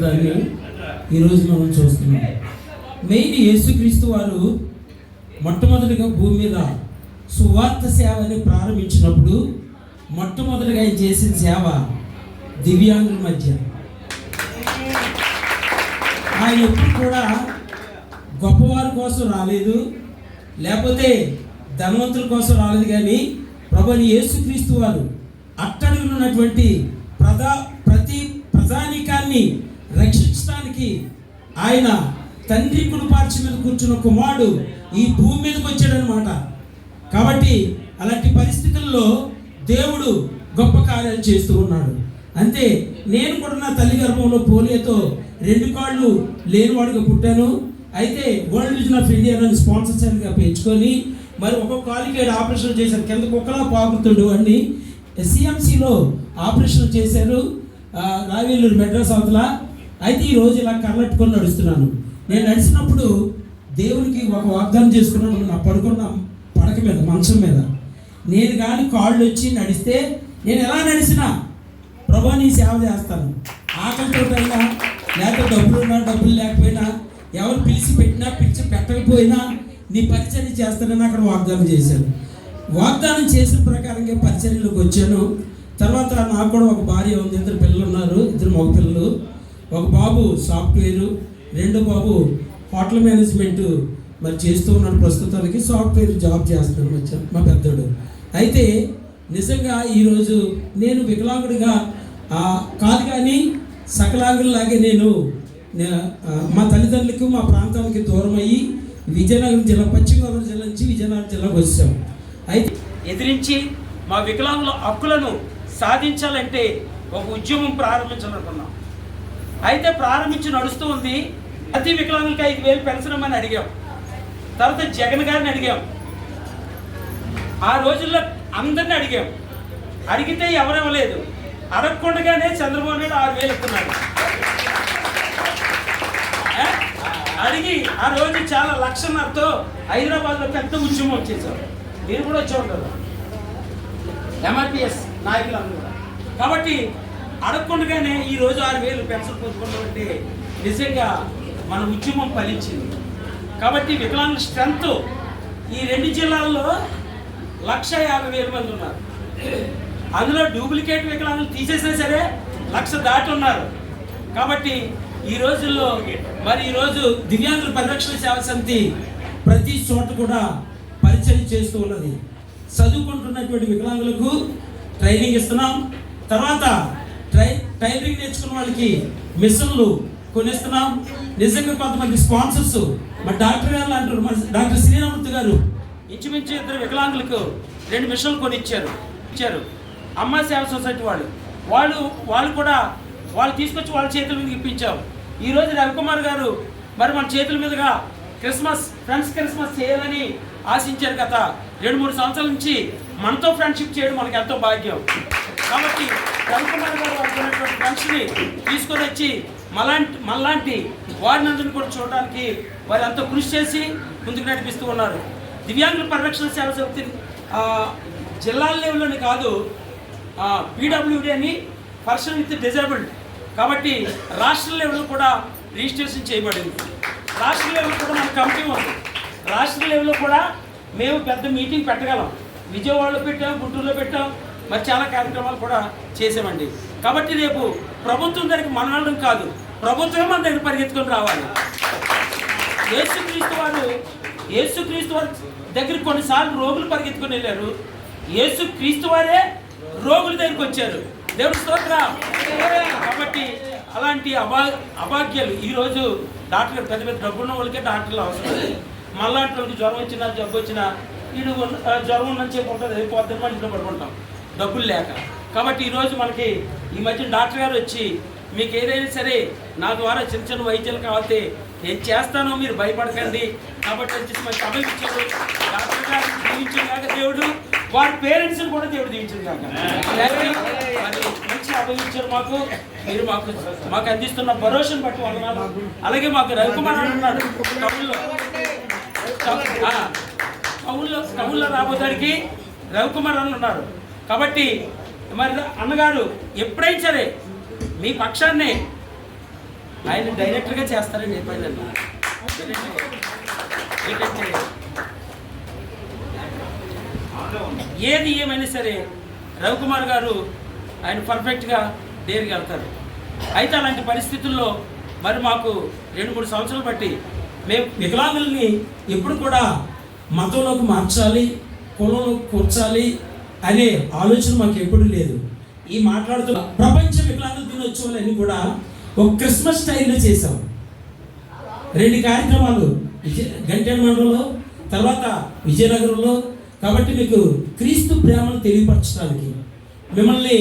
ఈ ఈరోజు మనం చూస్తున్నాం. మెయిన్ యేసుక్రీస్తు వారు మొట్టమొదటిగా భూమి మీద సువార్త సేవని ప్రారంభించినప్పుడు మొట్టమొదటిగా ఆయన చేసిన సేవ దివ్యాంగుల మధ్య. ఆయన ఎప్పుడు కూడా గొప్పవారి కోసం రాలేదు లేకపోతే ధనవంతుల కోసం రాలేదు కానీ ప్రభుని యేసుక్రీస్తు వారు అట్టడుగున ఉన్నటువంటి ప్రధా ప్రతి ప్రధానికాన్ని రక్షించడానికి ఆయన తండ్రి కుడిపార్చి మీద కూర్చున్న కుమారుడు ఈ భూమి మీదకి వచ్చాడనమాట కాబట్టి అలాంటి పరిస్థితుల్లో దేవుడు గొప్ప కార్యాలు చేస్తూ ఉన్నాడు. అంతే నేను కూడా నా తల్లి గర్భంలో పోలియోతో రెండు కాళ్ళు లేనివాడుగా పుట్టాను. అయితే వరల్డ్ విజన్ ఆఫ్ ఇండియా నన్ను స్పాన్సర్స్గా పెంచుకొని మరి ఒక్కొక్క కాలుకి ఏడు ఆపరేషన్ చేశారు. కింద కుక్కలా పాకుతుండు అని సిఎంసిలో ఆపరేషన్ చేశారు. రావేలూరు మెడ్రాస్ అవతల. అయితే ఈ రోజు ఇలా కర్లట్టుకొని నడుస్తున్నాను. నేను నడిచినప్పుడు దేవునికి ఒక వాగ్దానం చేసుకున్నాను. నా పడుకున్న పడక మీద మంచం మీద. నేను కానీ కాళ్ళు వచ్చి నడిస్తే నేను ఎలా నడిచినా ప్రభా నీ సేవ చేస్తాను. ఆకలితో అయినా లేకపోతే డబ్బులు ఉన్నా డబ్బులు లేకపోయినా ఎవరు పిలిచి పెట్టినా పిలిచి పెట్టకపోయినా నీ పరిచర్య చేస్తానని అక్కడ వాగ్దానం చేశాను వాగ్దానం చేసిన ప్రకారంగా పరిచర్యలోకి వచ్చాను. తర్వాత నాకు కూడా ఒక భార్య ఉంది ఇద్దరు పిల్లలు ఉన్నారు ఇద్దరు మగ పిల్లలు ఒక బాబు సాఫ్ట్వేరు రెండో బాబు హోటల్ మేనేజ్మెంట్ మరి చేస్తూ ఉన్నాడు ప్రస్తుతానికి. సాఫ్ట్వేర్ జాబ్ చేస్తున్నాడు మధ్య మా పెద్దోడు. అయితే నిజంగా ఈరోజు నేను వికలాంగుడిగా కాదు కానీ సకలాంగులాగే నేను మా తల్లిదండ్రులకు మా ప్రాంతానికి దూరం అయ్యి విజయనగరం జిల్లా పశ్చిమ గోదావరి జిల్లా నుంచి విజయనగరం జిల్లాకు వచ్చాం. అయితే ఎదిరించి మా వికలాంగుల హక్కులను సాధించాలంటే ఒక ఉద్యమం ప్రారంభించాలనుకున్నాం. అయితే ప్రారంభించి నడుస్తూ ఉంది. ప్రతి వికలాంగులకి ఐదు వేలు పెన్షన్ అని అడిగాం. తర్వాత జగన్ గారిని అడిగాం. ఆ రోజుల్లో అందరిని అడిగాం. అడిగితే ఎవరెవ్వలేదు. అడగకుండగానే చంద్రబాబు నాయుడు ఆరు వేలు ఇస్తున్నాడు. అడిగి ఆ రోజు చాలా లక్షణాలతో హైదరాబాద్లో పెద్ద ఉద్యమం వచ్చేసారు మీరు కూడా వచ్చి ఉంటారు ఎంఆర్పిఎస్ నాయకులందరూ కాబట్టి అడగకుండానే ఈ రోజు ఆరు వేలు పెన్షన్ పొందుకున్నటువంటి నిజంగా మన ఉద్యమం ఫలించింది. కాబట్టి వికలాంగుల స్ట్రెంత్ ఈ రెండు జిల్లాల్లో లక్ష యాభై వేల మంది ఉన్నారు. అందులో డూప్లికేట్ వికలాంగులు తీసేసినా సరే లక్ష దాటి ఉన్నారు. కాబట్టి ఈ రోజుల్లో మరి ఈరోజు దివ్యాంగుల పరిరక్షణ సేవ సమితి ప్రతి చోట కూడా పరిచయం చేస్తూ ఉన్నది. చదువుకుంటున్నటువంటి వికలాంగులకు ట్రైనింగ్ ఇస్తున్నాం. తర్వాత ట్రై టైలరింగ్ నేర్చుకున్న వాళ్ళకి మిషన్లు కొనిస్తున్నాం. నిజంగా కొంతమంది స్పాన్సర్స్ మా డాక్టర్ గారు అంటారు మన డాక్టర్ శ్రీరామూర్తి గారు ఇంచుమించు ఇద్దరు వికలాంగులకు రెండు మిషన్లు కొని ఇచ్చారు. ఇచ్చారు అమ్మ సేవ సొసైటీ వాళ్ళు. వాళ్ళు వాళ్ళు కూడా వాళ్ళు తీసుకొచ్చి వాళ్ళ చేతుల మీద ఇప్పించాం. ఈరోజు రవికుమార్ గారు మరి మన చేతుల మీదుగా క్రిస్మస్ ఫ్రెండ్స్ క్రిస్మస్ చేయాలని ఆశించారు గత రెండు మూడు సంవత్సరాల నుంచి మనతో ఫ్రెండ్షిప్ చేయడం మనకి ఎంతో భాగ్యం. కాబట్టి రవికుమార్ గారు అనుకున్నటువంటి మనిషిని తీసుకొని వచ్చి మలాంటి మళ్ళాంటి వారినందరిని కూడా చూడడానికి వారు ఎంతో కృషి చేసి ముందుకు నడిపిస్తూ ఉన్నారు. దివ్యాంగుల పరిరక్షణ సేవ సమితి జిల్లాల లెవెల్లోనే కాదు పీడబ్ల్యూడి అని పర్సన్ విత్ డిజేబుల్డ్ కాబట్టి రాష్ట్ర లెవెల్ కూడా రిజిస్ట్రేషన్ చేయబడింది. రాష్ట్ర లెవెల్ కూడా మన కమిటీ ఉంది. రాష్ట్ర లెవెల్లో కూడా మేము పెద్ద మీటింగ్ పెట్టగలం. విజయవాడలో పెట్టాం గుంటూరులో పెట్టాం మరి చాలా కార్యక్రమాలు కూడా చేసామండి కాబట్టి రేపు ప్రభుత్వం దగ్గరికి మనడం కాదు ప్రభుత్వమే మన దగ్గర పరిగెత్తుకొని రావాలి. యేసుక్రీస్తు వారు యేసుక్రీస్తు వారి దగ్గర కొన్నిసార్లు రోగులు పరిగెత్తుకొని వెళ్ళారు. యేసుక్రీస్తు వారే రోగుల దగ్గరికి వచ్చారు. దేవుడు స్తోత్ర. కాబట్టి అలాంటి అభా అభాగ్యాలు ఈరోజు డాక్టర్ గారు పెద్ద పెద్ద డబ్బున్న వాళ్ళకే డాక్టర్లు అవసరం లేదు. మళ్ళాంటి వాళ్ళకి జ్వరం వచ్చినా జబ్బు వచ్చినా వీడు జ్వరం ఉందని చెప్పి ఉంటుంది పొద్దున్న ఇంట్లో పడుకుంటాం. డబ్బులు లేక. కాబట్టి ఈరోజు మనకి ఈ మధ్య డాక్టర్ గారు వచ్చి మీకు ఏదైనా సరే నా ద్వారా చిన్న చిన్న వైద్యాలు కావాలంటే నేను చేస్తాను మీరు భయపడకండి. కాబట్టి వచ్చేసి మనకి అభయం ఇచ్చారు డాక్టర్ గారు దీవించిన కాక దేవుడు వారి పేరెంట్స్ని కూడా దేవుడు దీవించిన కాక. మంచి అభయం ఇచ్చారు మాకు. మీరు మాకు మాకు అందిస్తున్న భరోసాను బట్టి వందనాలు. అలాగే మాకు రవికుమార్ అని ఉన్నాడు. కవుల్లో కవుల్లో టౌన్లో టౌన్లో రవికుమార్ అని ఉన్నారు కాబట్టి మరి అన్నగారు ఎప్పుడైనా సరే మీ పక్షాన్ని ఆయన డైరెక్టర్గా చేస్తారని చెప్పాను నన్ను ఏంటంటే ఏది ఏమైనా సరే రవికుమార్ గారు ఆయన పర్ఫెక్ట్గా డేర్కి వెళ్తారు? అయితే అలాంటి పరిస్థితుల్లో మరి మాకు రెండు మూడు సంవత్సరాలు బట్టి మేము వికలాంగుల్ని ఎప్పుడు కూడా మతంలోకి మార్చాలి కులంలోకి కూర్చాలి అనే ఆలోచన మాకు ఎప్పుడు లేదు. ఈ మాట్లాడుతూ ప్రపంచ వికలాంగుల దినోత్సవాలన్నీ కూడా ఒక క్రిస్మస్ స్టైల్లో చేసాం రెండు కార్యక్రమాలు విజయ గంటెన మండలంలో తర్వాత విజయనగరంలో. కాబట్టి మీకు క్రీస్తు ప్రేమను తెలియపరచడానికి మిమ్మల్ని